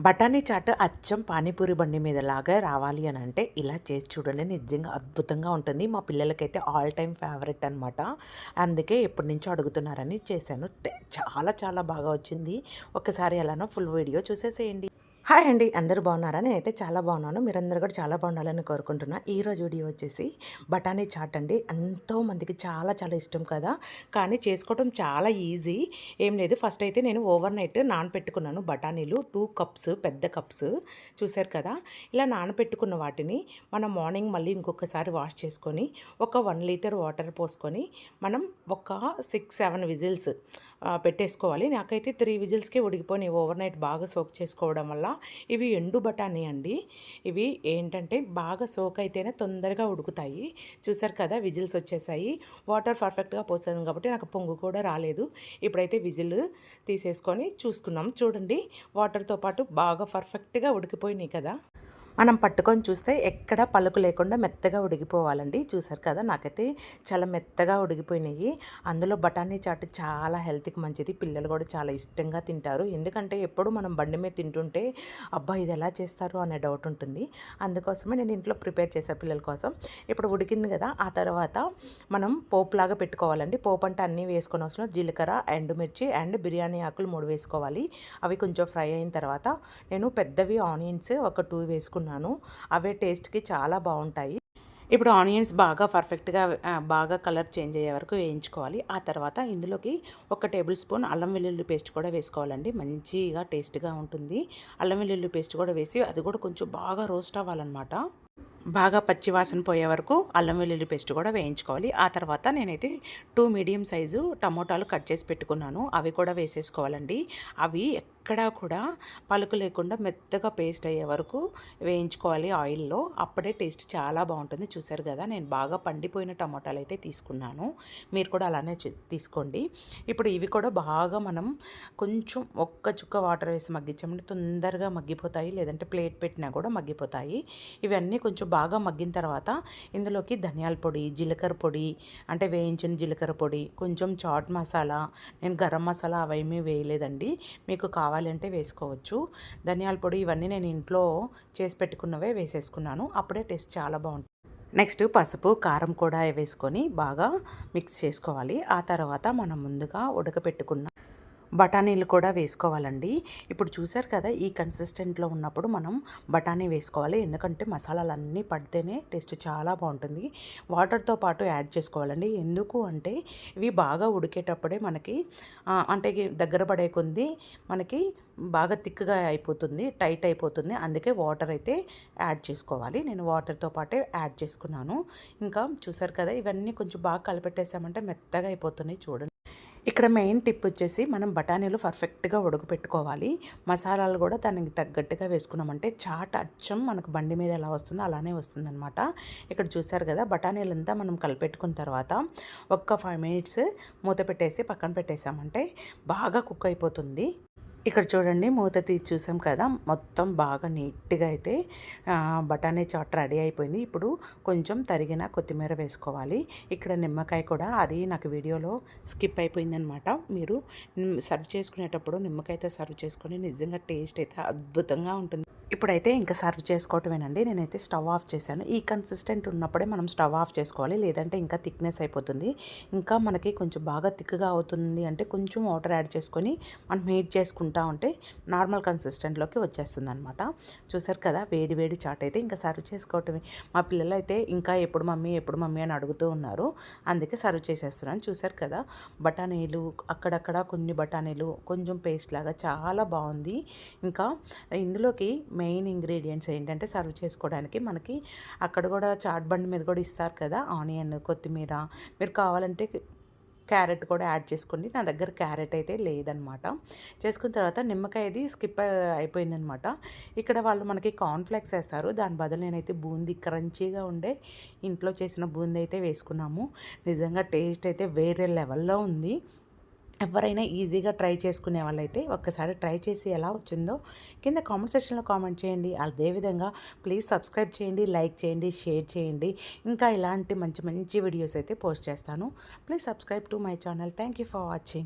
బఠానీ చాట్ అచ్చం పానీపూరి బండి మీద లాగా రావాలి అని అంటే ఇలా చేసి చూడండి నిజంగా అద్భుతంగా ఉంటుంది. మా పిల్లలకైతే ఆల్ టైమ్ ఫేవరెట్ అనమాట అందుకే ఎప్పటి నుంచో అడుగుతున్నారని చేశాను. చాలా చాలా బాగా వచ్చింది. ఒకసారి ఎలానో ఫుల్ వీడియో చూసేసేయండి. హాయ్ అండి. అందరూ బాగున్నారా? నేనైతే చాలా బాగున్నాను. మీరందరూ కూడా చాలా బాగుండాలని కోరుకుంటున్నా. ఈరోజు వీడియో వచ్చేసి బఠానీ చాట్ అండి. ఎంతోమందికి చాలా చాలా ఇష్టం కదా. కానీ చేసుకోవడం చాలా ఈజీ. ఏం లేదు. ఫస్ట్ అయితే నేను ఓవర్ నైట్ నానపెట్టుకున్నాను బఠానీలు. టూ కప్స్ పెద్ద కప్స్ చూసారు కదా. ఇలా నానపెట్టుకున్న వాటిని మనం మార్నింగ్ మళ్ళీ ఇంకొకసారి వాష్ చేసుకొని ఒక వన్ లీటర్ వాటర్ పోసుకొని మనం ఒక సిక్స్ సెవెన్ విజిల్స్ పెట్టేసుకోవాలి. నాకైతే త్రీ విజిల్స్కే ఉడికిపోయి ఓవర్ నైట్ బాగా సోక్ చేసుకోవడం వల్ల ఇవి ఎండు బఠానీ అండి. ఇవి ఏంటంటే బాగా సోక్ అయితేనే తొందరగా ఉడుకుతాయి. చూసారు కదా విజిల్స్ వచ్చేసాయి. వాటర్ పర్ఫెక్ట్గా పోసాను కాబట్టి నాకు పొంగు కూడా రాలేదు. ఇప్పుడైతే విజిల్ తీసేసుకొని చూసుకున్నాం. చూడండి వాటర్తో పాటు బాగా పర్ఫెక్ట్గా ఉడికిపోయినాయి కదా. మనం పట్టుకొని చూస్తే ఎక్కడ పలుకు లేకుండా మెత్తగా ఉడికిపోవాలండి చూసారు కదా నాకైతే చాలా మెత్తగా ఉడికిపోయినాయి అందులో బఠానీ చాటు చాలా హెల్త్కి మంచిది. పిల్లలు కూడా చాలా ఇష్టంగా తింటారు. ఎందుకంటే ఎప్పుడు మనం బండి మీద తింటుంటే అబ్బా ఇది ఎలా చేస్తారు అనే డౌట్ ఉంటుంది. అందుకోసమే నేను ఇంట్లో ప్రిపేర్ చేసే పిల్లల కోసం ఇప్పుడు ఉడికింది కదా ఆ తర్వాత మనం పోపులాగా పెట్టుకోవాలండి. పోపు అంటే అన్నీ వేసుకొని అవసరం. జీలకర్ర ఎండుమిర్చి అండ్ బిర్యానీ ఆకులు మూడు వేసుకోవాలి. అవి కొంచెం ఫ్రై అయిన తర్వాత నేను పెద్దవి ఆనియన్స్ ఒక టూ వేసుకుంటాను. వేసుకున్నాను తీసుకున్నాను. అవే టేస్ట్కి చాలా బాగుంటాయి. ఇప్పుడు ఆనియన్స్ బాగా పర్ఫెక్ట్గా బాగా కలర్ చేంజ్ అయ్యే వరకు వేయించుకోవాలి. ఆ తర్వాత ఇందులోకి ఒక టేబుల్ స్పూన్ అల్లం వెల్లుల్లి పేస్ట్ కూడా వేసుకోవాలండి. మంచిగా టేస్ట్గా ఉంటుంది. అల్లం వెల్లుల్లి పేస్ట్ కూడా వేసి అది కూడా కొంచెం బాగా రోస్ట్ అవ్వాలన్నమాట. బాగా పచ్చివాసన పోయే వరకు అల్లం వెల్లుల్లి పేస్ట్ కూడా వేయించుకోవాలి. ఆ తర్వాత నేనైతే టూ మీడియం సైజు టమోటాలు కట్ చేసి పెట్టుకున్నాను. అవి కూడా వేసేసుకోవాలండి. అవి ఎక్కడా కూడా పలుకు లేకుండా మెత్తగా పేస్ట్ అయ్యే వరకు వేయించుకోవాలి ఆయిల్లో. అప్పుడే టేస్ట్ చాలా బాగుంటుంది. చూసారు కదా నేను బాగా పండిపోయిన టమోటాలు అయితే తీసుకున్నాను. మీరు కూడా అలానే తీసుకోండి. ఇప్పుడు ఇవి కూడా బాగా మనం కొంచెం ఒక్క చుక్క వాటర్ వేసి మగ్గించామంటే తొందరగా మగ్గిపోతాయి. లేదంటే ప్లేట్ పెట్టినా కూడా మగ్గిపోతాయి. ఇవన్నీ కొంచెం బాగా మగ్గిన తర్వాత ఇందులోకి ధనియాల పొడి జీలకర్ర పొడి అంటే వేయించిన జీలకర్ర పొడి కొంచెం చాట్ మసాలా. నేను గరం మసాలా అవేమీ వేయలేదండి. మీకు కావాలి కావాలంటే వేసుకోవచ్చు. ధనియాల పొడి ఇవన్నీ నేను ఇంట్లో చేసి పెట్టుకున్నవే వేసేసుకున్నాను. అప్పుడే టేస్ట్ చాలా బాగుంటుంది. నెక్స్ట్ పసుపు కారం కూడా వేసుకొని బాగా మిక్స్ చేసుకోవాలి. ఆ తర్వాత మనం ముందుగా ఉడకపెట్టుకున్న బఠానీలు కూడా వేసుకోవాలండి. ఇప్పుడు చూసారు కదా ఈ కన్సిస్టెంట్లో ఉన్నప్పుడు మనం బఠానీ వేసుకోవాలి. ఎందుకంటే మసాలాలన్నీ పడితేనే టేస్ట్ చాలా బాగుంటుంది. వాటర్తో పాటు యాడ్ చేసుకోవాలండి. ఎందుకు అంటే ఇవి బాగా ఉడికేటప్పుడే మనకి అంటే దగ్గర పడే కొంది మనకి బాగా థిక్గా అయిపోతుంది టైట్ అయిపోతుంది. అందుకే వాటర్ అయితే యాడ్ చేసుకోవాలి. నేను వాటర్తో పాటే యాడ్ చేసుకున్నాను. ఇంకా చూసారు కదా ఇవన్నీ కొంచెం బాగా కలిపెట్టేసామంటే మెత్తగా అయిపోతున్నాయి చూడండి. ఇక్కడ మెయిన్ టిప్ వచ్చేసి మనం బఠానీలు పర్ఫెక్ట్గా ఉడకపెట్టుకోవాలి. మసాలాలు కూడా దానికి తగ్గట్టుగా వేసుకున్నామంటే చాట్ అచ్చం మనకు బండి మీద ఎలా వస్తుందో అలానే వస్తుందన్నమాట. ఇక్కడ చూసారు కదా బఠానీలంతా మనం కలిపెట్టుకున్న తర్వాత ఒక్క ఫైవ్ మినిట్స్ మూత పెట్టేసి పక్కన పెట్టేసామంటే బాగా కుక్ అయిపోతుంది. ఇక్కడ చూడండి మూత తీసి చూసాం కదా మొత్తం బాగా నీట్గా అయితే బఠానీ చాట్ రెడీ అయిపోయింది. ఇప్పుడు కొంచెం తరిగిన కొత్తిమీర వేసుకోవాలి. ఇక్కడ నిమ్మకాయ కూడా అది నాకు వీడియోలో స్కిప్ అయిపోయిందనమాట. మీరు సర్వ్ చేసుకునేటప్పుడు నిమ్మకాయతో సర్వ్ చేసుకొని నిజంగా టేస్ట్ అయితే అద్భుతంగా ఉంటుంది. ఇప్పుడైతే ఇంకా సర్వ్ చేసుకోవటమేనండి. నేనైతే స్టవ్ ఆఫ్ చేశాను. ఈ కన్సిస్టెంట్ ఉన్నప్పుడే మనం స్టవ్ ఆఫ్ చేసుకోవాలి. లేదంటే ఇంకా థిక్నెస్ అయిపోతుంది. ఇంకా మనకి కొంచెం బాగా థిక్గా అవుతుంది అంటే కొంచెం వాటర్ యాడ్ చేసుకొని మనం హీట్ చేసుకుంటా ఉంటే నార్మల్ కన్సిస్టెంట్లోకి వచ్చేస్తుంది అనమాట చూసారు కదా వేడి వేడి చాట్ అయితే ఇంకా సర్వ్ చేసుకోవటమే. మా పిల్లలు అయితే ఇంకా ఎప్పుడు మమ్మీ ఎప్పుడు మమ్మీ అని అడుగుతూ ఉన్నారు. అందుకే సర్వ్ చేసేస్తున్నాను. చూసారు కదా బఠానీలు అక్కడక్కడ కొన్ని బఠానీలు కొంచెం పేస్ట్ లాగా చాలా బాగుంది. ఇంకా ఇందులోకి మెయిన్ ఇంగ్రీడియంట్స్ ఏంటంటే సర్వ్ చేసుకోవడానికి మనకి అక్కడ కూడా చాట్ బండి మీద కూడా ఇస్తారు కదా ఆనియన్ కొత్తిమీర. మీరు కావాలంటే క్యారెట్ కూడా యాడ్ చేసుకోండి. నా దగ్గర క్యారెట్ అయితే లేదనమాట. చేసుకున్న తర్వాత నిమ్మకాయది స్కిప్ అయిపోయిందనమాట. ఇక్కడ వాళ్ళు మనకి కార్న్ఫ్లెక్స్ వేస్తారు. దాని బదులు నేనైతే బూందీ క్రంచీగా ఉండే ఇంట్లో చేసిన బూందీ అయితే వేసుకున్నాము. నిజంగా టేస్ట్ అయితే వేరే లెవెల్లో ఉంది. ఎవరైనా ఈజీగా ట్రై చేసుకునే వాళ్ళైతే ఒక్కసారి ట్రై చేసి ఎలా వచ్చిందో కింద కామెంట్ సెక్షన్లో కామెంట్ చేయండి. అదేవిధంగా ప్లీజ్ సబ్స్క్రైబ్ చేయండి లైక్ చేయండి షేర్ చేయండి. ఇంకా ఇలాంటి మంచి మంచి వీడియోస్ అయితే పోస్ట్ చేస్తాను. Please subscribe to my channel. Thank you for watching.